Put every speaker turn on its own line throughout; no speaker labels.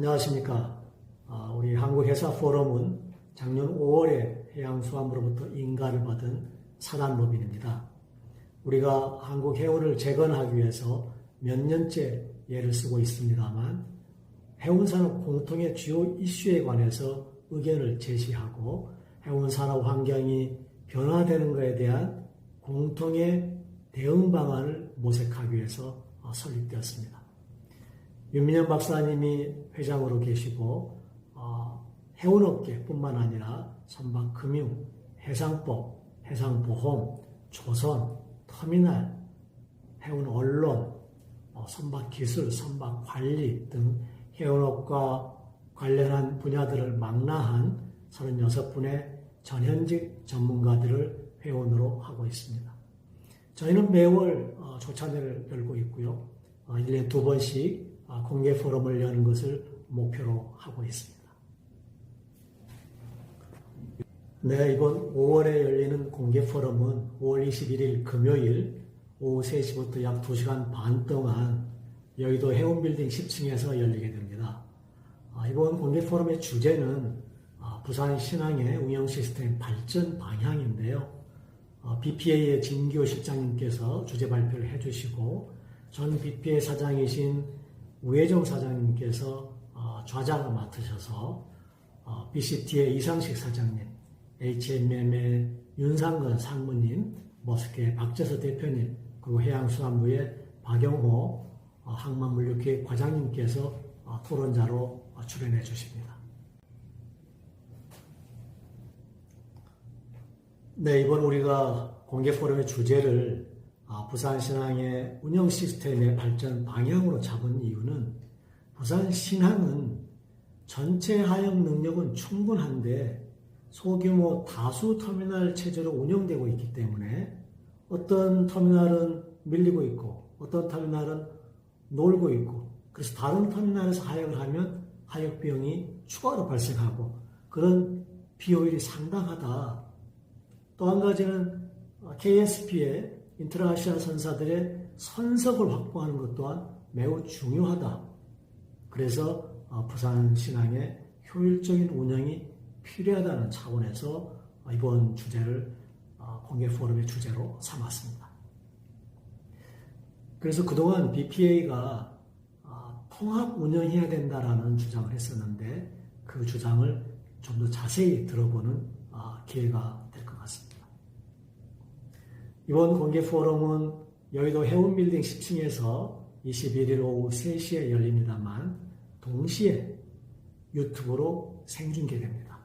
안녕하십니까. 아, 우리 한국회사 포럼은 작년 5월에 해양수산부로부터 인가를 받은 사단법인입니다. 우리가 한국 해운을 재건하기 위해서 몇 년째 예를 쓰고 있습니다만 해운산업 공통의 주요 이슈에 관해서 의견을 제시하고 해운산업 환경이 변화되는 것에 대한 공통의 대응 방안을 모색하기 위해서 어, 설립되었습니다. 윤민현 박사님이 회장으로 계시고 어, 해운업계뿐만 아니라 선박 금융, 해상법, 해상보험, 조선, 터미널, 해운 언론, 어, 선박 기술, 선박 관리 등 해운업과 관련한 분야들을 망라한 36분의 전현직 전문가들을 회원으로 하고 있습니다. 저희는 매월 어, 조찬회를 열고 있고요. 어, 1년에 두 번씩 어, 공개 포럼을 여는 것을 목표로 하고 있습니다. 네, 이번 5월에 열리는 공개 포럼은 5월 21일 금요일 오후 3시부터 약 2시간 반 동안 여의도 해운빌딩 10층에서 열리게 됩니다. 아, 이번 공개 포럼의 주제는 아, 부산 신항의 운영 시스템 발전 방향인데요. BPA의 진기호 실장님께서 주제 발표를 해주시고 전 BPA 사장이신 우혜정 사장님께서 어, 좌장을 맡으셔서 어, BCT의 이상식 사장님, HMM의 윤상근 상무님, 머스케의 박재서 대표님, 그리고 해양수산부의 박영호 어, 항만물류기획 과장님께서 토론자로 출연해 주십니다. 네, 이번 우리가 공개 포럼의 주제를 부산신항의 운영 시스템의 발전 방향으로 잡은 이유는 부산신항은 전체 하역 능력은 충분한데 소규모 다수 터미널 체제로 운영되고 있기 때문에 어떤 터미널은 밀리고 있고 어떤 터미널은 놀고 있고 그래서 다른 터미널에서 하역을 하면 하역 비용이 추가로 발생하고 그런 비효율이 상당하다. 또 한 가지는 KSP의 인트라아시아 선사들의 선석을 확보하는 것 또한 매우 중요하다. 그래서 어, 부산 신앙의 효율적인 운영이 필요하다는 차원에서 이번 주제를 어, 공개 포럼의 주제로 삼았습니다. 그래서 그동안 BPA가 어, 통합 운영해야 된다라는 주장을 했었는데 그 주장을 좀 더 자세히 들어보는 기회가. 이번 공개 포럼은 여의도 해운빌딩 10층에서 21일 오후 3시에 열립니다만 동시에 유튜브로 생중계됩니다.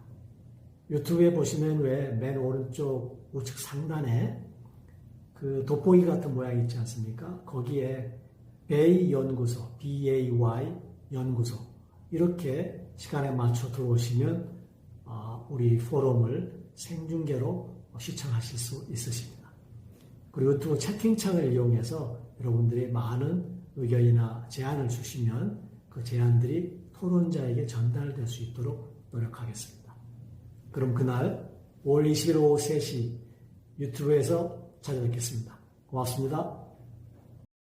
유튜브에 보시면 왜 맨 오른쪽 우측 상단에 그 돋보기 같은 모양이 있지 않습니까? 거기에 베이 연구소, BAY 연구소 이렇게 시간에 맞춰 들어오시면 아, 우리 포럼을 생중계로 시청하실 수 있으십니다. 그리고 유튜브 채팅창을 이용해서 여러분들이 많은 의견이나 제안을 주시면 그 제안들이 토론자에게 전달될 수 있도록 노력하겠습니다. 그럼 그날 5월 21일 오후 3시 유튜브에서 찾아뵙겠습니다. 고맙습니다.